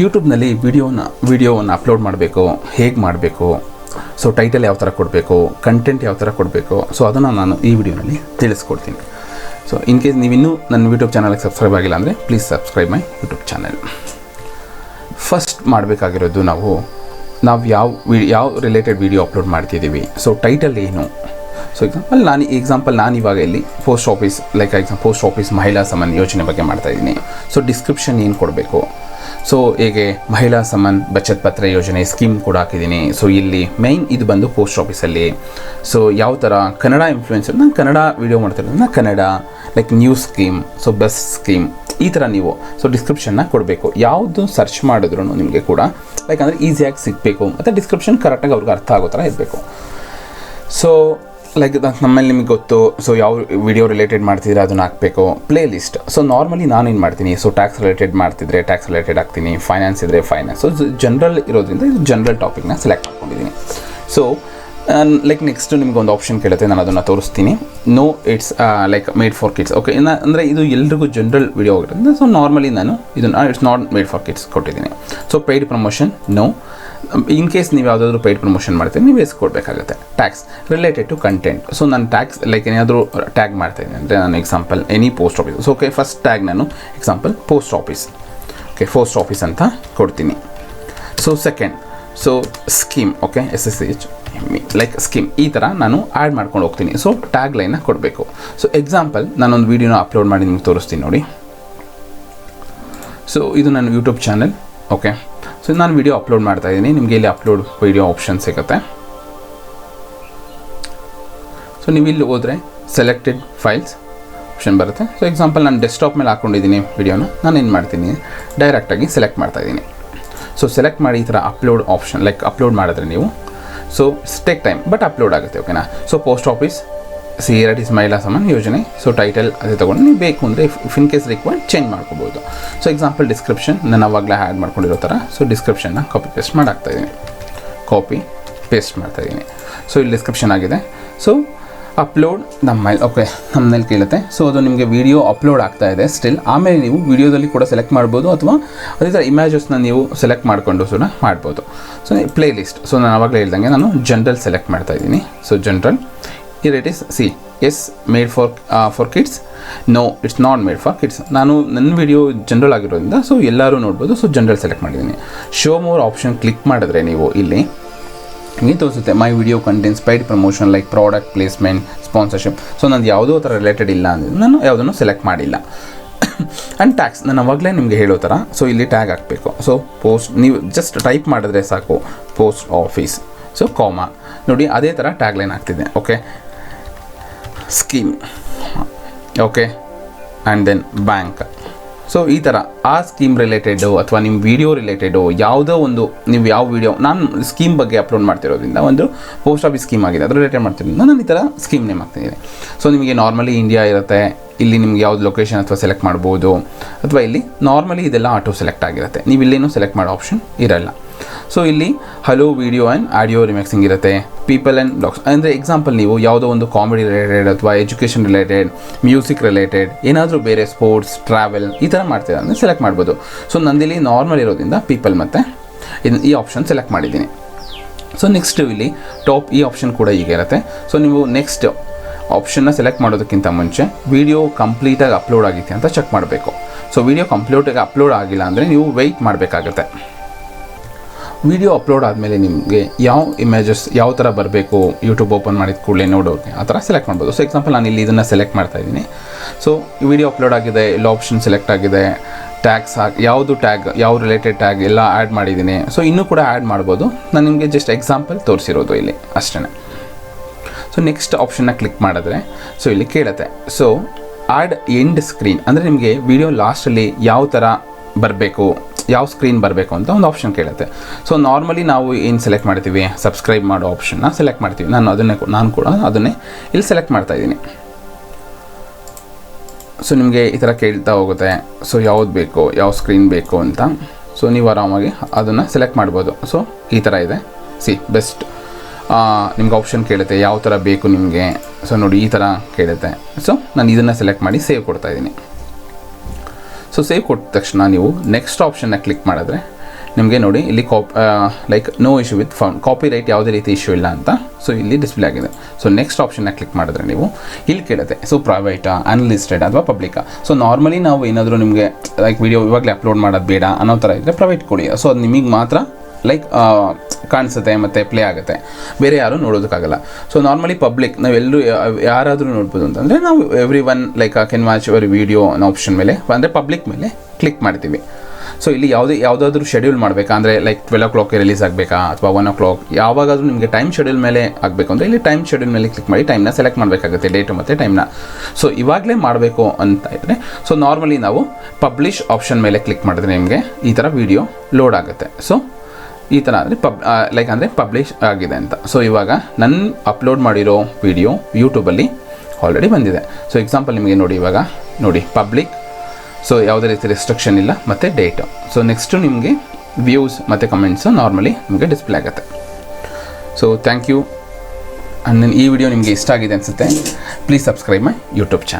ಯೂಟ್ಯೂಬ್ನಲ್ಲಿ ವಿಡಿಯೋನ, ವಿಡಿಯೋವನ್ನು ಅಪ್ಲೋಡ್ ಮಾಡಬೇಕು, ಹೇಗೆ ಮಾಡಬೇಕು, ಸೊ ಟೈಟಲ್ ಯಾವ ಥರ ಕೊಡಬೇಕು, ಕಂಟೆಂಟ್ ಯಾವ ಥರ ಕೊಡಬೇಕು, ಸೊ ಅದನ್ನು ನಾನು ಈ ವಿಡಿಯೋನಲ್ಲಿ ತಿಳಿಸ್ಕೊಡ್ತೀನಿ. ಸೊ ಇನ್ ಕೇಸ್ ನೀವಿನ್ನೂ ನನ್ನ ಯೂಟ್ಯೂಬ್ ಚಾನಲ್ಗೆ ಸಬ್ಸ್ಕ್ರೈಬ್ ಆಗಿಲ್ಲ ಅಂದರೆ please subscribe my YouTube channel. First ಮಾಡಬೇಕಾಗಿರೋದು ನಾವು ನಾವು ಯಾವ ವಿ, ಯಾವ ರಿಲೇಟೆಡ್ ವಿಡಿಯೋ ಅಪ್ಲೋಡ್ ಮಾಡ್ತಿದ್ದೀವಿ ಸೊ ಟೈಟಲ್ ಏನು? ಸೊ ಎಕ್ಸಾಂಪಲ್ ನಾನು ಎಕ್ಸಾಂಪಲ್ ನಾನು ಇವಾಗ ಇಲ್ಲಿ post office like exam post office Mahila Samman Yojana ಬಗ್ಗೆ ಮಾಡ್ತಾ ಇದ್ದೀನಿ. ಸೊ ಡಿಸ್ಕ್ರಿಪ್ಷನ್ ಏನು ಕೊಡಬೇಕು? ಸೊ ಹೇಗೆ ಮಹಿಳಾ ಸಮನ್ ಬಚತ್ ಪತ್ರ ಯೋಜನೆ ಸ್ಕೀಮ್ ಕೂಡ ಹಾಕಿದ್ದೀನಿ. ಸೊ ಇಲ್ಲಿ ಮೈನ್ ಇದು ಬಂದು ಪೋಸ್ಟ್ ಆಫೀಸಲ್ಲಿ ಸೊ ಯಾವ ಥರ ಕನ್ನಡ ಇನ್ಫ್ಲೂಯೆನ್ಸರ್ ನಾನು Kannada video ಮಾಡ್ತಿರೋದನ್ನ Kannada like news scheme so bus scheme ಈ ಥರ ನೀವು ಸೊ ಡಿಸ್ಕ್ರಿಪ್ಷನ್ನ ಕೊಡಬೇಕು. ಯಾವುದು ಸರ್ಚ್ ಮಾಡಿದ್ರು ನಿಮಗೆ ಕೂಡ ಲೈಕ್ ಅಂದರೆ ಈಸಿಯಾಗಿ ಸಿಗಬೇಕು. ಮತ್ತು ಡಿಸ್ಕ್ರಿಪ್ಷನ್ ಕರೆಕ್ಟಾಗಿ ಅವ್ರಿಗೆ ಅರ್ಥ ಆಗೋ ಥರ ಇರಬೇಕು. ಸೊ ಲೈಕ್ ನಮ್ಮಲ್ಲಿ ನಿಮಗೆ ಗೊತ್ತು. ಸೊ ಯಾವ ವಿಡಿಯೋ ರಿಲೇಟೆಡ್ ಮಾಡ್ತಿದ್ರೆ ಅದನ್ನು ಹಾಕಬೇಕು. ಪ್ಲೇ ಲಿಸ್ಟ್ ಸೊ ನಾರ್ಮಲಿ ನಾನೇನು ಮಾಡ್ತೀನಿ? ಸೊ ಟ್ಯಾಕ್ಸ್ ರಿಲೇಟೆಡ್ ಮಾಡ್ತಿದ್ರೆ ಟ್ಯಾಕ್ಸ್ ರಿಲೇಟೆಡ್ ಹಾಕ್ತೀನಿ. ಫೈನಾನ್ಸ್ ಇದ್ದರೆ ಫೈನಾನ್ಸ್ ಸೊ ಜನರಲ್ ಇರೋದ್ರಿಂದ ಇದು ಜನರಲ್ ಟಾಪಿಕ್ನ ಸೆಲೆಕ್ಟ್ ಮಾಡ್ಕೊಂಡಿದ್ದೀನಿ ಸೊ ಲೈಕ್ ನೆಕ್ಸ್ಟ್ ನಿಮ್ಗೆ ಒಂದು ಆಪ್ಷನ್ ಕೇಳುತ್ತೆ. ನಾನು ಅದನ್ನು ತೋರಿಸ್ತೀನಿ. No it's like made for kids okay ಇನ್ನು, ಅಂದರೆ ಇದು ಎಲ್ರಿಗೂ ಜನರಲ್ ವಿಡಿಯೋ ಆಗಿರೋದ್ರಿಂದ ಸೊ ನಾರ್ಮಲಿ ನಾನು ಇದನ್ನು it's not made for kids ಕೊಟ್ಟಿದ್ದೀನಿ so paid promotion no in case ನೀವು ಯಾವುದಾದ್ರೂ ಪೇಯ್ಡ್ ಪ್ರಮೋಷನ್ ಮಾಡ್ತೀರಿ, ನೀವು ಕೊಡಬೇಕಾಗುತ್ತೆ. Tax related to content so ನಾನು ಟ್ಯಾಕ್ಸ್ ಲೈಕ್ ಏನಾದರೂ ಟ್ಯಾಗ್ ಮಾಡ್ತಾ ಇದ್ದೀನಿ. ಅಂದರೆ ನಾನು example any post office so okay first tag ನಾನು example post office okay post office ಅಂತ ಕೊಡ್ತೀನಿ. So second so scheme okay S S H like scheme ಈ ಥರ ನಾನು ಆ್ಯಡ್ ಮಾಡ್ಕೊಂಡು ಹೋಗ್ತೀನಿ. ಸೊ ಟ್ಯಾಗ್ ಲೈನ ಕೊಡಬೇಕು. ಸೊ ಎಕ್ಸಾಂಪಲ್ ನಾನೊಂದು ವೀಡಿಯೋನ ಅಪ್ಲೋಡ್ ಮಾಡಿ ನಿಮ್ಗೆ ತೋರಿಸ್ತೀನಿ ನೋಡಿ. ಸೊ ಇದು ನನ್ನ ಯೂಟ್ಯೂಬ್ ಚಾನಲ್ ಓಕೆ ಸೊ ನಾನು ವಿಡಿಯೋ ಅಪ್ಲೋಡ್ ಮಾಡ್ತಾ ಇದ್ದೀನಿ ನಿಮಗೆ ಇಲ್ಲಿ ಅಪ್ಲೋಡ್ ವಿಡಿಯೋ ಆಪ್ಷನ್ ಸಿಗುತ್ತೆ. ಸೊ ನೀವು ಇಲ್ಲಿ ಹೋದರೆ ಸೆಲೆಕ್ಟೆಡ್ ಫೈಲ್ಸ್ ಆಪ್ಷನ್ ಬರುತ್ತೆ. ಸೊ ಎಕ್ಸಾಂಪಲ್ ನಾನು ಡೆಸ್ಕ್ಟಾಪ್ ಮೇಲೆ ಹಾಕ್ಕೊಂಡಿದ್ದೀನಿ ವಿಡಿಯೋನ ನಾನು ಏನು ಮಾಡ್ತೀನಿ? ಡೈರೆಕ್ಟಾಗಿ ಸೆಲೆಕ್ಟ್ ಮಾಡ್ತಾ ಇದ್ದೀನಿ ಸೊ ಸೆಲೆಕ್ಟ್ ಮಾಡಿ ಈ ಥರ ಅಪ್ಲೋಡ್ ಆಪ್ಷನ್ ಲೈಕ್ ಅಪ್ಲೋಡ್ ಮಾಡಿದ್ರೆ ನೀವು. So take time but upload ಆಗುತ್ತೆ ಓಕೆನಾ so post office C is Mahila Saman Yojana. So title ಅದೇ ತೊಗೊಂಡು ನೀವು ಬೇಕು ಅಂದರೆ ಇನ್ ಕೇಸ್ ರಿಕ್ವೈರ್ಡ್ ಚೇಂಜ್ ಮಾಡ್ಕೋಬೋದು. ಸೊ ಎಕ್ಸಾಂಪಲ್ ಡಿಸ್ಕ್ರಿಪ್ಷನ್ ನಾನು ಅವಾಗಲೇ ಆ್ಯಡ್ ಮಾಡ್ಕೊಂಡಿರೋ ಥರ ಸೊ ಡಿಸ್ಕ್ರಿಪ್ಷನ್ನ ಕಾಪಿ ಪೇಸ್ಟ್ ಮಾಡಾಕ್ತಾ ಇದ್ದೀನಿ. ಕಾಪಿ ಪೇಸ್ಟ್ ಮಾಡ್ತಾ ಇದ್ದೀನಿ. ಸೊ ಇಲ್ಲಿ ಡಿಸ್ಕ್ರಿಪ್ಷನ್ ಆಗಿದೆ. ಸೊ ಅಪ್ಲೋಡ್ ನಮ್ಮ ಮೈಲ್ ಓಕೆ ನಮ್ಮನೇಲಿ ಕೇಳುತ್ತೆ. ಸೊ ಅದು ನಿಮಗೆ ವಿಡಿಯೋ ಅಪ್ಲೋಡ್ ಆಗ್ತಾ ಇದೆ ಸ್ಟಿಲ್ ಆಮೇಲೆ ನೀವು ವಿಡಿಯೋದಲ್ಲಿ ಕೂಡ ಸೆಲೆಕ್ಟ್ ಮಾಡ್ಬೋದು ಅಥವಾ ಅದೇ ಥರ ಇಮ್ಯಾಜಸ್ನ ನೀವು ಸೆಲೆಕ್ಟ್ ಮಾಡಿಕೊಂಡು ಸುನ ಮಾಡ್ಬೋದು. ಸೊ ಪ್ಲೇ ಲಿಸ್ಟ್ ಸೊ ನಾನು ಆವಾಗಲೇ ಹೇಳ್ದಂಗೆ ನಾನು ಜನರಲ್ ಸೆಲೆಕ್ಟ್ ಮಾಡ್ತಾ ಇದ್ದೀನಿ. So general here it is. See made for uh, for kids. No it's not made for kids. ನಾನು ನನ್ನ ವಿಡಿಯೋ ಜನರಲ್ ಆಗಿರೋದ್ರಿಂದ ಸೊ ಎಲ್ಲರೂ ನೋಡ್ಬೋದು. ಸೊ ಜನರಲ್ ಸೆಲೆಕ್ಟ್ ಮಾಡಿದ್ದೀನಿ. ಶೋ ಮೋರ್ ಆಪ್ಷನ್ ಕ್ಲಿಕ್ ಮಾಡಿದ್ರೆ ನೀವು ಇಲ್ಲಿ ನಿಮಗೆ ತೋರಿಸುತ್ತೆ. My video contents paid promotion like product placement sponsorship so ನಂದು ಯಾವುದೋ ಥರ ರಿಲೇಟೆಡ್ ಇಲ್ಲ ಅಂದರೆ ನಾನು ಯಾವುದನ್ನು ಸೆಲೆಕ್ಟ್ ಮಾಡಿಲ್ಲ. ಆ್ಯಂಡ್ ಟ್ಯಾಕ್ಸ್ ನಾನು ಅವಾಗಲೇ ನಿಮಗೆ ಹೇಳೋ ಥರ ಸೊ ಇಲ್ಲಿ ಟ್ಯಾಗ್ ಹಾಕಬೇಕು. ಸೊ ಪೋಸ್ಟ್ ನೀವು ಜಸ್ಟ್ ಟೈಪ್ ಮಾಡಿದ್ರೆ ಸಾಕು. ಪೋಸ್ಟ್ ಆಫೀಸ್ ಸೊ ಕಾಮಾ ನೋಡಿ ಅದೇ ಥರ ಟ್ಯಾಗ್ ಲೈನ್ ಆಗ್ತಿದೆ okay scheme okay and then bank so ಈ ಥರ ಆ ಸ್ಕೀಮ್ ರಿಲೇಟೆಡು ಅಥವಾ ನಿಮ್ಮ ವಿಡಿಯೋ ರಿಲೇಟೆಡು ಯಾವುದೋ ಒಂದು, ನೀವು ಯಾವ ವಿಡಿಯೋ ನಾನು ಸ್ಕೀಮ್ ಬಗ್ಗೆ ಅಪ್ಲೋಡ್ ಮಾಡ್ತಿರೋದ್ರಿಂದ ಒಂದು ಪೋಸ್ಟ್ ಆಫೀಸ್ ಸ್ಕೀಮ್ ಆಗಿದೆ. ಅದ್ರ ರಿಲೇಟೆಡ್ ಮಾಡ್ತಿರೋದ್ರಿಂದ ನಾನು ಈ ಥರ ಸ್ಕೀಮ್ ನೇಮ್ ಆಗ್ತಿದ್ದೀನಿ ಸೊ ನಿಮಗೆ ನಾರ್ಮಲಿ ಇಂಡಿಯಾ ಇರುತ್ತೆ. ಇಲ್ಲಿ ನಿಮ್ಗೆ ಯಾವ್ದು ಲೊಕೇಶನ್ ಅಥವಾ ಸೆಲೆಕ್ಟ್ ಮಾಡ್ಬೋದು. ಅಥವಾ ಇಲ್ಲಿ ನಾರ್ಮಲಿ ಇದೆಲ್ಲ ಆಟೋ ಸೆಲೆಕ್ಟ್ ಆಗಿರುತ್ತೆ. ನೀವು ಇಲ್ಲೇನು ಸೆಲೆಕ್ಟ್ ಮಾಡೋ ಆಪ್ಷನ್ ಇರಲ್ಲ. ಸೊ ಇಲ್ಲಿ hello video and audio remixing ಇರುತ್ತೆ ಪೀಪಲ್ ಆ್ಯಂಡ್ ಬ್ಲಾಕ್ಸ್ ಅಂದರೆ ಎಕ್ಸಾಂಪಲ್ ನೀವು ಯಾವುದೋ ಒಂದು ಕಾಮಿಡಿ ರಿಲೇಟೆಡ್ ಅಥವಾ ಎಜುಕೇಷನ್ ರಿಲೇಟೆಡ್ ಮ್ಯೂಸಿಕ್ ರಿಲೇಟೆಡ್ ಏನಾದರೂ ಬೇರೆ ಸ್ಪೋರ್ಟ್ಸ್ ಟ್ರಾವೆಲ್ ಈ ಥರ ಮಾಡ್ತೀರಾ ಅಂದರೆ ಸೆಲೆಕ್ಟ್ ಮಾಡ್ಬೋದು. ಸೊ ನಂದಿಲ್ಲಿ ನಾರ್ಮಲ್ ಇರೋದ್ರಿಂದ ಪೀಪಲ್ ಮತ್ತು ಈ ಆಪ್ಷನ್ ಸೆಲೆಕ್ಟ್ ಮಾಡಿದ್ದೀನಿ. ಸೊ ನೆಕ್ಸ್ಟ್ ಇಲ್ಲಿ ಟಾಪ್ ಈ ಆಪ್ಷನ್ ಕೂಡ ಈಗ ಇರುತ್ತೆ. ಸೊ ನೀವು ನೆಕ್ಸ್ಟ್ ಆಪ್ಷನ್ನ ಸೆಲೆಕ್ಟ್ ಮಾಡೋದಕ್ಕಿಂತ ಮುಂಚೆ ವಿಡಿಯೋ ಕಂಪ್ಲೀಟಾಗಿ ಅಪ್ಲೋಡ್ ಆಗಿದೆ ಅಂತ ಚೆಕ್ ಮಾಡಬೇಕು. ಸೊ ವಿಡಿಯೋ ಕಂಪ್ಲೀಟಾಗಿ ಅಪ್ಲೋಡ್ ಆಗಿಲ್ಲ ಅಂದರೆ ನೀವು ವೆಯ್ಟ್ ಮಾಡಬೇಕಾಗುತ್ತೆ. ವಿಡಿಯೋ ಅಪ್ಲೋಡ್ ಆದಮೇಲೆ ನಿಮಗೆ ಯಾವ ಇಮೇಜಸ್ ಯಾವ ಥರ ಬರಬೇಕು ಯೂಟ್ಯೂಬ್ ಓಪನ್ ಮಾಡಿದ ಕೂಡಲೇ ನೋಡೋಕೆ ಆ ಥರ ಸೆಲೆಕ್ಟ್ ಮಾಡ್ಬೋದು. ಸೊ ಎಕ್ಸಾಂಪಲ್ ನಾನು ಇಲ್ಲಿ ಇದನ್ನು ಸೆಲೆಕ್ಟ್ ಮಾಡ್ತಾ ಇದ್ದೀನಿ. ಸೊ ವಿಡಿಯೋ ಅಪ್ಲೋಡ್ ಆಗಿದೆ ಇಲ್ಲ ಆಪ್ಷನ್ ಸೆಲೆಕ್ಟ್ ಆಗಿದೆ. ಟ್ಯಾಗ್ಸ್ ಹಾಕಿ ಯಾವುದು ಟ್ಯಾಗ್ ಯಾವ ರಿಲೇಟೆಡ್ ಟ್ಯಾಗ್ ಎಲ್ಲ ಆ್ಯಡ್ ಮಾಡಿದ್ದೀನಿ. ಸೊ ಇನ್ನೂ ಕೂಡ ಆ್ಯಡ್ ಮಾಡ್ಬೋದು. ನಾನು ನಿಮಗೆ ಜಸ್ಟ್ ಎಕ್ಸಾಂಪಲ್ ತೋರಿಸಿರೋದು ಇಲ್ಲಿ ಅಷ್ಟೇ ಸೊ ನೆಕ್ಸ್ಟ್ ಆಪ್ಷನ್ನ ಕ್ಲಿಕ್ ಮಾಡಿದ್ರೆ ಸೊ ಇಲ್ಲಿ ಕೇಳುತ್ತೆ. ಸೊ ಆ್ಯಡ್ ಎಂಡ್ ಸ್ಕ್ರೀನ್ ಅಂದರೆ ನಿಮಗೆ ವಿಡಿಯೋ ಲಾಸ್ಟಲ್ಲಿ ಯಾವ ಥರ ಬರಬೇಕು ಯಾವ ಸ್ಕ್ರೀನ್ ಬರಬೇಕು ಅಂತ ಒಂದು ಆಪ್ಷನ್ ಕೇಳುತ್ತೆ. ಸೊ ನಾರ್ಮಲಿ ನಾವು ಏನು ಸೆಲೆಕ್ಟ್ ಮಾಡ್ತೀವಿ? ಸಬ್ಸ್ಕ್ರೈಬ್ ಮಾಡೋ ಆಪ್ಷನ್ನ ಸೆಲೆಕ್ಟ್ ಮಾಡ್ತೀವಿ. ನಾನು ಅದನ್ನೇ ನಾನು ಕೂಡ ಅದನ್ನೇ ಇಲ್ಲಿ ಸೆಲೆಕ್ಟ್ ಮಾಡ್ತಾ ಇದ್ದೀನಿ. ಸೊ ನಿಮಗೆ ಈ ಥರ ಕೇಳ್ತಾ ಹೋಗುತ್ತೆ. ಸೊ ಯಾವ್ದು ಬೇಕು? ಯಾವ ಸ್ಕ್ರೀನ್ ಬೇಕು ಅಂತ. ಸೊ ನೀವು ಆರಾಮಾಗಿ ಅದನ್ನು ಸೆಲೆಕ್ಟ್ ಮಾಡ್ಬೋದು. ಸೊ ಈ ಥರ ಇದೆ. ಸಿ ಬೆಸ್ಟ್ ನಿಮ್ಗೆ ಆಪ್ಷನ್ ಕೇಳುತ್ತೆ. ಯಾವ ಥರ ಬೇಕು ನಿಮಗೆ? ಸೊ ನೋಡಿ ಈ ಥರ ಕೇಳುತ್ತೆ. ಸೊ ನಾನು ಇದನ್ನು ಸೆಲೆಕ್ಟ್ ಮಾಡಿ ಸೇವ್ ಕೊಡ್ತಾ ಇದ್ದೀನಿ. ಸೊ ಸೇವ್ ಕೊಟ್ಟ ತಕ್ಷಣ ನೀವು ನೆಕ್ಸ್ಟ್ ಆಪ್ಷನ್ನ ಕ್ಲಿಕ್ ಮಾಡಿದ್ರೆ ನಿಮಗೆ ನೋಡಿ ಇಲ್ಲಿ cop like no issue with found copyright ಯಾವುದೇ ರೀತಿ ಇಶ್ಯೂ ಇಲ್ಲ ಅಂತ. ಸೊ ಇಲ್ಲಿ ಡಿಸ್ಪ್ಲೇ ಆಗಿದೆ. ಸೊ ನೆಕ್ಸ್ಟ್ ಆಪ್ಷನ್ನ ಕ್ಲಿಕ್ ಮಾಡಿದ್ರೆ ನೀವು ಇಲ್ಲಿ ಕೇಳುತ್ತೆ. ಸೊ ಪ್ರೈವೇಟಾ ಅನ್ಲಿಸ್ಟೆಡ್ ಅಥವಾ ಪಬ್ಲಿಕಾ ಸೊ ನಾರ್ಮಲಿ ನಾವು ಏನಾದರೂ ನಿಮಗೆ ಲೈಕ್ ವಿಡಿಯೋ ಇವಾಗಲೇ ಅಪ್ಲೋಡ್ ಮಾಡೋದು ಬೇಡ ಅನ್ನೋ ಥರ ಇದ್ದರೆ ಪ್ರೈವೇಟ್ ಕೊಡಿ. ಸೊ ಅದು ನಿಮಗೆ ಮಾತ್ರ ಲೈಕ್ ಕಾಣಿಸುತ್ತೆ ಮತ್ತು ಪ್ಲೇ ಆಗುತ್ತೆ. ಬೇರೆ ಯಾರೂ ನೋಡೋದಕ್ಕಾಗಲ್ಲ. ಸೊ ನಾರ್ಮಲಿ ಪಬ್ಲಿಕ್ ನಾವೆಲ್ಲರೂ ಯಾರಾದರೂ ನೋಡ್ಬೋದು ಅಂತಂದರೆ ನಾವು everyone like can watch our video ಅನ್ನೋ ಆಪ್ಷನ್ ಮೇಲೆ, ಅಂದರೆ ಪಬ್ಲಿಕ್ ಮೇಲೆ ಕ್ಲಿಕ್ ಮಾಡ್ತೀವಿ. ಸೊ ಇಲ್ಲಿ ಯಾವುದೇ, ಯಾವುದಾದ್ರೂ ಶೆಡ್ಯೂಲ್ ಮಾಡಬೇಕಾ? ಅಂದರೆ ಲೈಕ್ ಟ್ವೆಲ್ ಓ ಕ್ಲಾಕ್ಗೆ ರಿಲೀಸ್ ಆಗಬೇಕಾ? ಅಥವಾ ಒನ್ ಓ ಕ್ಲಾಕ್ ಯಾವಾಗಾದರೂ ನಿಮಗೆ ಟೈಮ್ ಶೆಡ್ಯೂಲ್ ಮೇಲೆ ಆಗಬೇಕು ಅಂದರೆ ಇಲ್ಲಿ ಟೈಮ್ ಶೆಡ್ಯೂಲ್ ಮೇಲೆ ಕ್ಲಿಕ್ ಮಾಡಿ ಟೈಮ್ನ ಸೆಲೆಕ್ಟ್ ಮಾಡಬೇಕಾಗುತ್ತೆ ಡೇಟು ಮತ್ತು ಟೈಮ್ನ ಸೊ ಇವಾಗಲೇ ಮಾಡಬೇಕು ಅಂತ ಇದ್ದರೆ ಸೊ ನಾರ್ಮಲಿ ನಾವು ಪಬ್ಲಿಷ್ ಆಪ್ಷನ್ ಮೇಲೆ ಕ್ಲಿಕ್ ಮಾಡಿದ್ರೆ ನಿಮಗೆ ಈ ಥರ ವೀಡಿಯೋ ಲೋಡ್ ಆಗುತ್ತೆ. ಸೊ ಈ ಥರ ಅಂದರೆ ಪಬ್ ಲೈಕ್ ಅಂದರೆ ಪಬ್ಲಿಷ್ ಆಗಿದೆ ಅಂತ. ಸೊ ಇವಾಗ ನನ್ನ ಅಪ್ಲೋಡ್ ಮಾಡಿರೋ ವಿಡಿಯೋ ಯೂಟ್ಯೂಬಲ್ಲಿ ಆಲ್ರೆಡಿ ಬಂದಿದೆ. ಸೊ ಎಕ್ಸಾಂಪಲ್ ನಿಮಗೆ ನೋಡಿ ಇವಾಗ. ನೋಡಿ ಪಬ್ಲಿಕ್ ಸೊ ಯಾವುದೇ ರೀತಿ ರೆಸ್ಟ್ರಿಕ್ಷನ್ ಇಲ್ಲ, ಮತ್ತು ಡೇಟು ಸೊ ನೆಕ್ಸ್ಟು ನಿಮಗೆ ವ್ಯೂಸ್ ಮತ್ತು ಕಮೆಂಟ್ಸು ನಾರ್ಮಲಿ ನಿಮಗೆ ಡಿಸ್ಪ್ಲೇ ಆಗುತ್ತೆ. ಸೊ ಥ್ಯಾಂಕ್ ಯು ಆ್ಯಂಡ್ ಈ ವಿಡಿಯೋ ನಿಮಗೆ ಇಷ್ಟ ಆಗಿದೆ ಅನಿಸುತ್ತೆ please subscribe my YouTube channel